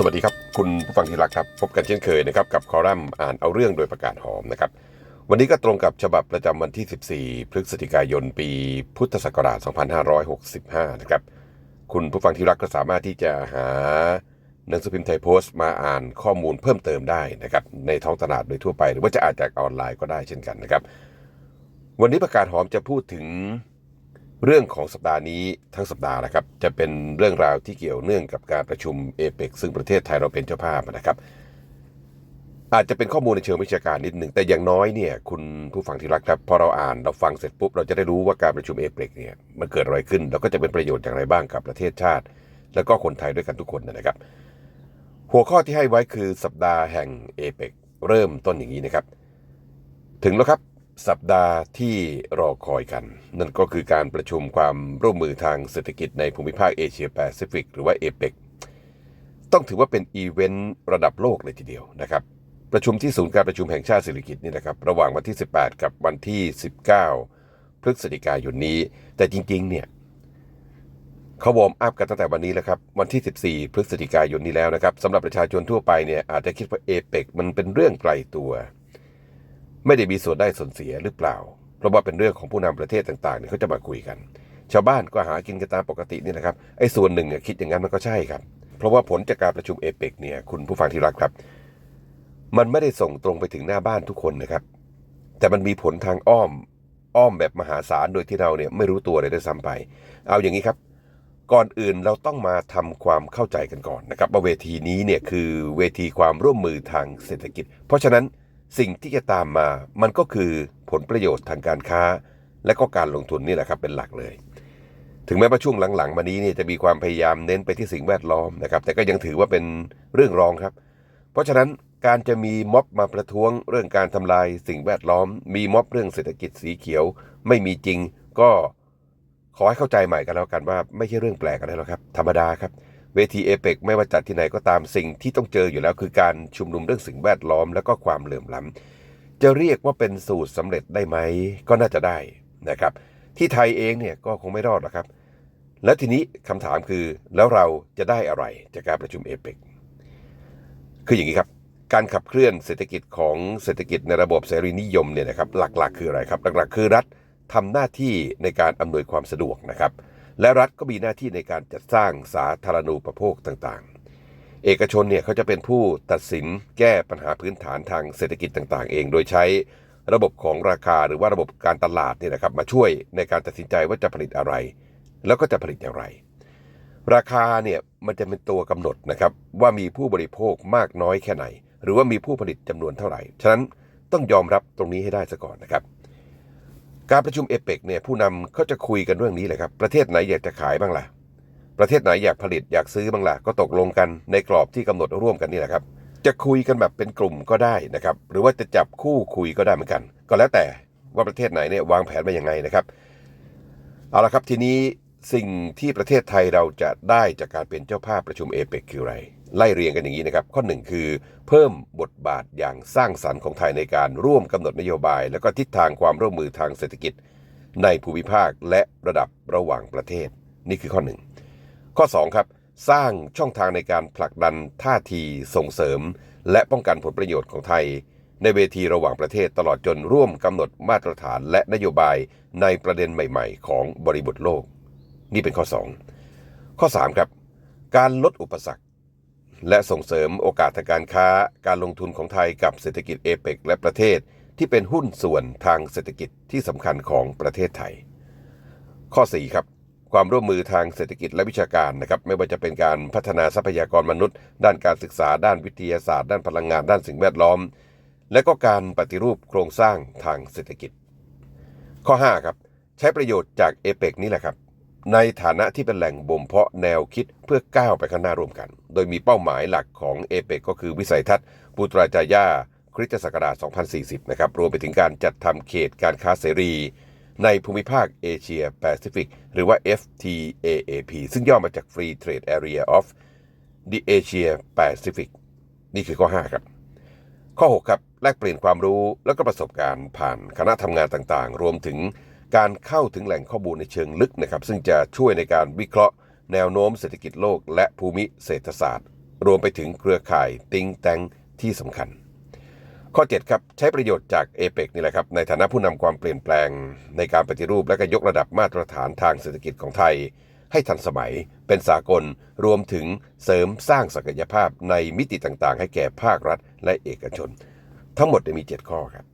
สวัสดีครับ คุณผู้ฟังที่รักครับ พบกันเช่นเคยนะครับ กับคอลัมน์อ่านเอาเรื่องโดยประกาศหอมนะครับ วันนี้ก็ตรงกับฉบับประจำวันที่ 14 พฤศจิกายนปีพุทธศักราช 2565 นะครับ คุณผู้ฟังที่รักก็สามารถที่จะหาหนังสือพิมพ์ไทยโพสต์มาอ่านข้อมูลเพิ่มเติมได้นะครับ ในท้องตลาดโดยทั่วไป หรือว่าจะอ่านจากออนไลน์ก็ได้เช่นกันนะครับ วันนี้ประกาศหอมจะพูดถึง เรื่องของสัปดาห์นี้ทั้งสัปดาห์นะครับ จะเป็นเรื่องราวที่เกี่ยวเนื่องกับการประชุมเอเปกซึ่งประเทศไทยเราเป็นเจ้าภาพนะครับ อาจจะเป็นข้อมูลในเชิงวิชาการนิดหนึ่งแต่อย่างน้อยเนี่ยคุณผู้ฟังที่รักครับพอเราอ่านเราฟังเสร็จปุ๊บเราจะได้รู้ว่าการประชุมเอเปกเนี่ยมันเกิดอะไรขึ้น แล้วก็จะเป็นประโยชน์อย่างไรบ้างกับประเทศชาติ แล้วก็คนไทยด้วยกันทุกคนนะครับ หัวข้อที่ให้ไว้คือสัปดาห์แห่งเอเปกเริ่มต้นอย่างนี้นะครับ ถึงแล้วครับ สัปดาห์ที่รอคอยกัน นั่นก็คือการประชุมความร่วมมือทางเศรษฐกิจในภูมิภาคเอเชียแปซิฟิกหรือว่าเอเปกต้องถือว่าเป็นอีเวนต์ระดับโลกเลยทีเดียวนะครับ ประชุมที่ศูนย์การประชุมแห่งชาติเศรษฐกิจนี่นะครับ ระหว่างวันที่ 18 กับวันที่ 19 พฤศจิกายนนี้ แต่จริงๆเนี่ยเขาวอร์มอัพกันตั้งแต่วันนี้แล้วครับวันที่ 14 พฤศจิกายนนี้แล้วนะครับสำหรับประชาชนทั่วไปเนี่ยอาจจะคิดว่าเอเปกมันเป็นเรื่องไกลตัว ไม่ได้มีส่วนได้ส่วนเสียหรือเปล่า เพราะว่าเป็นเรื่องของผู้นำประเทศต่างๆเนี่ยเขาจะมาคุยกัน ชาวบ้านก็หากินกันตามปกตินี่นะครับไอ้ส่วนหนึ่งอะคิดอย่างนั้นมันก็ใช่ครับ เพราะว่าผลจากการประชุมเอเปกเนี่ยคุณผู้ฟังที่รักครับ มันไม่ได้ส่งตรงไปถึงหน้าบ้านทุกคนนะครับ แต่มันมีผลทางอ้อมอ้อมแบบมหาศาลโดยที่เราเนี่ยไม่รู้ตัวเลยด้วยซ้ำไป เอาอย่างนี้ครับ ก่อนอื่นเราต้องมาทำความเข้าใจกันก่อนนะครับว่าเวทีนี้เนี่ยคือเวทีความร่วมมือทางเศรษฐกิจ เพราะฉะนั้น สิ่งที่จะตามมามันก็คือผลประโยชน์ทางการค้า และก็การลงทุนนี่แหละครับเป็นหลักเลย ถึงแม้ว่าช่วงหลังๆ มานี้เนี่ยจะมีความพยายามเน้นไปที่สิ่งแวดล้อมนะครับ แต่ก็ยังถือว่าเป็นเรื่องรองครับ เพราะฉะนั้นการจะมีม็อบมาประท้วงเรื่องการทำลายสิ่งแวดล้อม มีม็อบเรื่องเศรษฐกิจสีเขียว ไม่มีจริงก็ขอให้เข้าใจใหม่กันแล้วกันว่าไม่ใช่เรื่องแปลกอะไรหรอกครับ ธรรมดาครับ เวทีเอเปกไม่ว่าจัดที่ไหนก็ตามสิ่งที่ต้องเจออยู่แล้วคือการชุมนุมเรื่องสิ่งแวดล้อมแล้วก็ความเหลื่อมล้ำจะเรียกว่าเป็นสูตรสำเร็จได้ไหมก็น่าจะได้นะครับ ที่ไทยเองเนี่ยก็คงไม่รอดหรอกครับ แล้วทีนี้คำถามคือแล้วเราจะได้อะไรจากการประชุมเอเปกคืออย่างนี้ครับ การขับเคลื่อนเศรษฐกิจของเศรษฐกิจในระบบเสรีนิยมเนี่ยนะครับหลักๆ คืออะไรครับหลักๆ คือรัฐทำหน้าที่ในการอำนวยความสะดวกนะครับ และรัฐก็มีหน้าที่ในการจัดสร้างสาธารณูปโภคต่างๆ เอกชนเนี่ยเขาจะเป็นผู้ตัดสินแก้ปัญหาพื้นฐานทางเศรษฐกิจต่างๆ เอง โดยใช้ระบบของราคาหรือว่าระบบการตลาดเนี่ยนะครับมาช่วยในการตัดสินใจว่าจะผลิตอะไร แล้วก็จะผลิตอย่างไร ราคาเนี่ยมันจะเป็นตัวกำหนดนะครับว่ามีผู้บริโภคมากน้อยแค่ไหน หรือว่ามีผู้ผลิตจำนวนเท่าไหร่ ฉะนั้นต้องยอมรับตรงนี้ให้ได้ซะก่อนนะครับ การประชุมเอเปกเนี่ยผู้นำเขาจะคุยกันเรื่องนี้เลยครับ ประเทศไหนอยากจะขายบ้างล่ะ ประเทศไหนอยากผลิตอยากซื้อบ้างล่ะ ก็ตกลงกันในกรอบที่กำหนดร่วมกันนี่แหละครับ จะคุยกันแบบเป็นกลุ่มก็ได้นะครับ หรือว่าจะจับคู่คุยก็ได้เหมือนกัน ก็แล้วแต่ว่าประเทศไหนเนี่ยวางแผนไปยังไงนะครับ เอาละครับทีนี้ สิ่งที่ประเทศไทยเราจะได้จากการเป็นเจ้าภาพประชุมเอเปกคืออะไร ไล่เรียงกันอย่างนี้นะครับ ข้อหนึ่งคือ เพิ่มบทบาทอย่างสร้างสรรค์ของไทยในการร่วมกำหนดนโยบาย และก็ทิศทางความร่วมมือทางเศรษฐกิจ ในภูมิภาคและระดับระหว่างประเทศ นี่คือข้อหนึ่งข้อสองครับสร้างช่องทางในการผลักดันท่าทีส่งเสริม และป้องกันผลประโยชน์ของไทย ในเวทีระหว่างประเทศตลอดจนร่วมกำหนดมาตรฐานและนโยบายในประเด็นใหม่ ๆ ของบริบทโลก นี่เป็นข้อ 2 ข้อ 3 ครับ การลดอุปสรรค และส่งเสริมโอกาสทางการค้าการลงทุนของไทยกับเศรษฐกิจเอเปกและประเทศที่เป็นหุ้นส่วนทางเศรษฐกิจที่สำคัญของประเทศไทย ข้อ 4 ครับ ความร่วมมือทางเศรษฐกิจและวิชาการนะครับ ไม่ว่าจะเป็นการพัฒนาทรัพยากรมนุษย์ ด้านการศึกษา ด้านวิทยาศาสตร์ ด้านพลังงาน ด้านสิ่งแวดล้อม และก็การปฏิรูปโครงสร้างทางเศรษฐกิจ ข้อ 5 ครับ ใช้ประโยชน์จากเอเปกนี่แหละครับ ในฐานะที่เป็นแหล่งบ่มเพาะแนวคิดเพื่อก้าวไปข้างหน้าร่วมกัน โดยมีเป้าหมายหลักของเอเปกก็คือวิสัยทัศน์ปูตราจายาคริสตศักราช 2040 นะครับ รวมไปถึงการจัดทำเขตการค้าเสรี ในภูมิภาคเอเชียแปซิฟิกหรือว่า FTAAP ซึ่งย่อมาจาก Free Trade Area of the Asia Pacific นี่คือข้อ 5 ครับ ข้อ 6 ครับ แลกเปลี่ยนความรู้แล้วก็ประสบการณ์ผ่านคณะทำงานต่างๆ รวมถึง การเข้าถึงแหล่งข้อมูลในเชิงลึกนะครับ ซึ่งจะช่วยในการวิเคราะห์ แนวโน้มเศรษฐกิจโลก และภูมิเศรษฐศาสตร์ รวมไปถึงเครือข่ายติงแตงที่สำคัญ ข้อ 7 ครับ ใช้ประโยชน์จากเอเปกนี่แหละครับ ในฐานะผู้นำความเปลี่ยนแปลง ในการปฏิรูปและก็ยกระดับมาตรฐานทางเศรษฐกิจของไทย ให้ทันสมัย เป็นสากล รวมถึงเสริมสร้างศักยภาพในมิติต่างๆ ให้แก่ภาครัฐ และเอกชน ทั้งหมดเนี่ยมี 7 ข้อครับ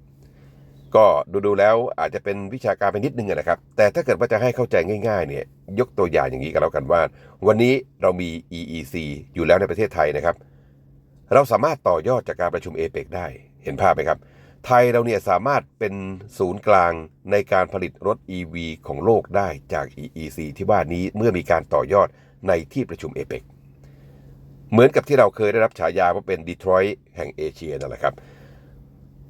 ก็ดูๆแล้วอาจจะเป็นวิชาการไปนิดนึงนะครับ แต่ถ้าเกิดว่าจะให้เข้าใจง่ายๆเนี่ยยกตัวอย่างอย่างนี้กันแล้วกันว่า วันนี้เรามี EEC อยู่แล้วในประเทศไทยนะครับ เราสามารถต่อยอดจากการประชุมเอเปกได้เห็นภาพไหมครับ ไทยเราเนี่ยสามารถเป็นศูนย์กลางในการผลิตรถ EV ของโลกได้จาก EEC ที่ว่านี้เมื่อมีการต่อยอดในที่ประชุมเอเปกเหมือนกับที่เราเคยได้รับฉายาว่าเป็นดีทรอยต์แห่งเอเชียนั่นแหละครับ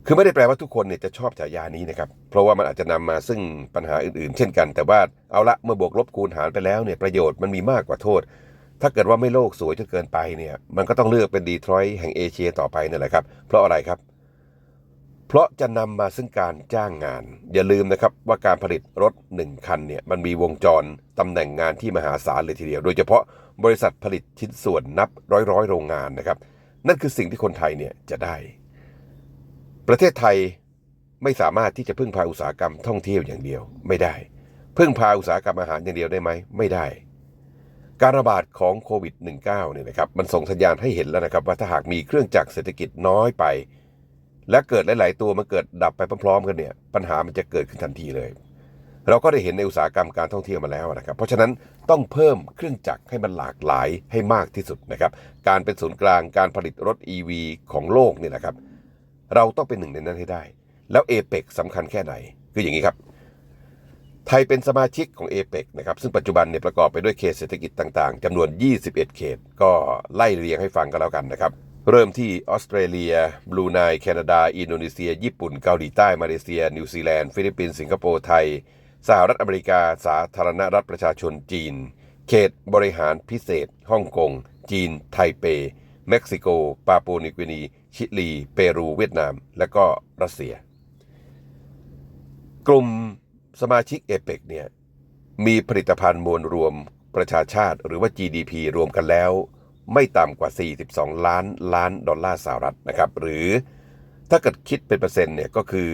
คือไม่ได้แปลว่าทุกคนเนี่ยจะชอบฉายานี้นะครับ เพราะว่ามันอาจจะนำมาซึ่งปัญหาอื่นๆ เช่นกัน แต่ว่าเอาละเมื่อบวกลบคูณหารไปแล้วเนี่ยประโยชน์มันมีมากกว่าโทษ ถ้าเกิดว่าไม่โลกสวยจนเกินไปเนี่ยมันก็ต้องเลือกเป็นดีทรอยต์แห่งเอเชียต่อไปนั่นแหละครับ เพราะอะไรครับ เพราะจะนำมาซึ่งการจ้างงาน อย่าลืมนะครับว่าการผลิตรถ 1 คันเนี่ยมันมีวงจรตำแหน่งงานที่มหาศาลเลยทีเดียว โดยเฉพาะบริษัทผลิตชิ้นส่วนนับร้อยร้อยๆโรงงานนะครับ นั่นคือสิ่งที่คนไทยเนี่ยจะได้ ประเทศไทยไม่สามารถที่จะพึ่งพาอุตสาหกรรมท่องเที่ยวอย่างเดียวไม่ได้ พึ่งพาอุตสาหกรรมอาหารอย่างเดียวได้ไหมไม่ได้ การระบาดของโควิด -19 เนี่ยนะครับมันส่งสัญญาณให้เห็นแล้วนะครับ ว่าถ้าหากมีเครื่องจักรเศรษฐกิจน้อยไป และเกิดหลาย ๆ ตัวมันเกิดดับไปพร้อม ๆ กันเนี่ยปัญหามันจะเกิดขึ้นทันทีเลย เราก็ได้เห็นในอุตสาหกรรมการท่องเที่ยวมาแล้วนะครับ เพราะฉะนั้นต้องเพิ่มเครื่องจักรให้มันหลากหลายให้มากที่สุดนะครับการเป็นศูนย์กลางการผลิตรถ EV ของโลกเนี่ยนะครับ เราต้องเป็นหนึ่งในนั้นให้ได้ แล้วเอเปกสำคัญแค่ไหน คืออย่างนี้ครับ ไทยเป็นสมาชิกของเอเปกนะครับ ซึ่งปัจจุบันเนี่ยประกอบไปด้วยเขตเศรษฐกิจต่างๆจำนวน 21 เขต ก็ไล่เรียงให้ฟังกันแล้วกันนะครับ เริ่มที่ออสเตรเลียบรูไน แคนาดา อินโดนีเซีย ญี่ปุ่น เกาหลีใต้ มาเลเซีย นิวซีแลนด์ ฟิลิปปินส์ สิงคโปร์ ไทย สหรัฐอเมริกา สาธารณรัฐประชาชนจีน เขตบริหารพิเศษ ฮ่องกง จีน ไทเป เม็กซิโก ปาปัวนิวกินี ชิลี เปรู เวียดนาม และก็รัสเซีย กลุ่มสมาชิกเอเปกเนี่ยมีผลิตภัณฑ์มวลรวมประชาชาติหรือว่า GDP รวมกันแล้ว ไม่ต่ำกว่า 42 ล้านล้านดอลลาร์สหรัฐนะครับ หรือถ้าเกิดคิดเป็นเปอร์เซ็นต์เนี่ยก็คือ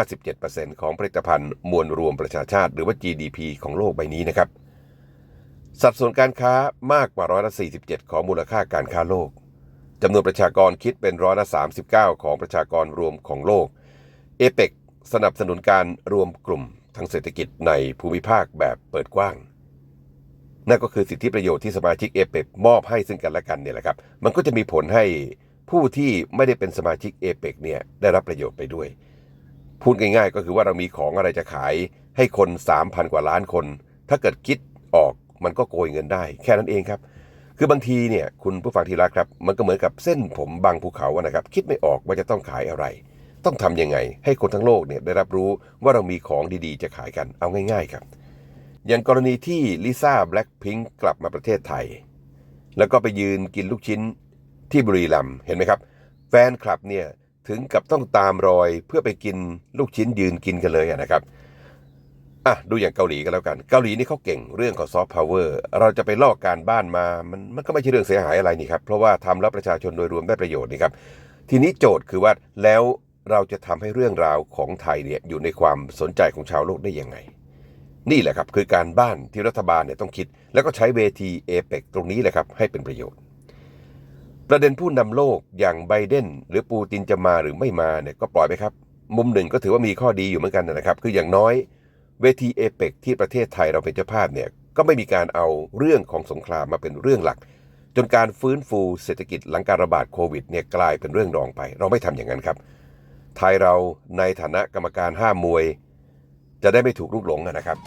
57%ของผลิตภัณฑ์มวลรวมประชาชาติ หรือว่า GDP ของโลกใบนี้นะครับ สัดส่วนการค้ามากกว่าร้อยละ47 ของมูลค่าการค้าโลกจำนวนประชากรคิดเป็นร้อยละ39 ของประชากรรวมของโลก เอเปกสนับสนุนการรวมกลุ่มทางเศรษฐกิจในภูมิภาคแบบเปิดกว้าง นั่นก็คือสิทธิประโยชน์ที่สมาชิกเอเปกมอบให้ซึ่งกันและกันเนี่ยแหละครับ มันก็จะมีผลให้ผู้ที่ไม่ได้เป็นสมาชิกเอเปกเนี่ยได้รับประโยชน์ไปด้วย พูดง่ายๆ ก็คือว่าเรามีของอะไรจะขายให้คน 3,000 กว่าล้านคน ถ้าเกิดคิดออก มันก็โกยเงินได้ แค่นั้นเองครับ คือบางทีเนี่ยคุณผู้ฟังที่รักครับ มันก็เหมือนกับเส้นผมบางภูเขาอะนะครับ คิดไม่ออกว่าจะต้องขายอะไร ต้องทำยังไง ให้คนทั้งโลกเนี่ยได้รับรู้ว่าเรามีของดีๆ จะขายกันเอาง่าย ๆ ครับ อย่างกรณีที่ลิซ่าแบล็ p พิงกลับมาประเทศไทย แล้วก็ไปยืนกินลูกชิ้นที่บุรีรัมย์เห็นไหมครับ แฟนคลับเนี่ยถึงกับต้องตามรอยเพื่อไปกินลูกชิ้นยืนกินกันเลยนะครับ อะดูอย่างเกาหลีกันแล้วกัน เกาหลีนี่เขาเก่งเรื่องของซอฟต์พาวเวอร์เราจะไปลอกการบ้านมามันมันก็ไม่ใช่เรื่องเสียหายอะไรนี่ครับ เพราะว่าทำแล้วประชาชนโดยรวมได้ประโยชน์นี่ครับ ทีนี้โจทย์คือว่าแล้วเราจะทำให้เรื่องราวของไทยเนี่ยอยู่ในความสนใจของชาวโลกได้ยังไง นี่แหละครับคือการบ้านที่รัฐบาลเนี่ยต้องคิด แล้วก็ใช้เวทีเอเปกตรงนี้แหละครับให้เป็นประโยชน์ ประเด็นผู้นำโลกอย่างไบเดนหรือปูตินจะมาหรือไม่มาเนี่ยก็ปล่อยไปครับ มุมหนึ่งก็ถือว่ามีข้อดีอยู่เหมือนกันนะครับ คืออย่างน้อย เวทีเอเปกที่ประเทศไทยเราเป็นเจ้าภาพเนี่ยก็ไม่มีการเอาเรื่องของสงครามมาเป็นเรื่องหลัก จนการฟื้นฟูเศรษฐกิจหลังการระบาดโควิดเนี่ยกลายเป็นเรื่องรองไป เราไม่ทำอย่างนั้นครับ ไทยเราในฐานะกรรมการห้ามมวย จะได้ไม่ถูกลุกหลงนะครับ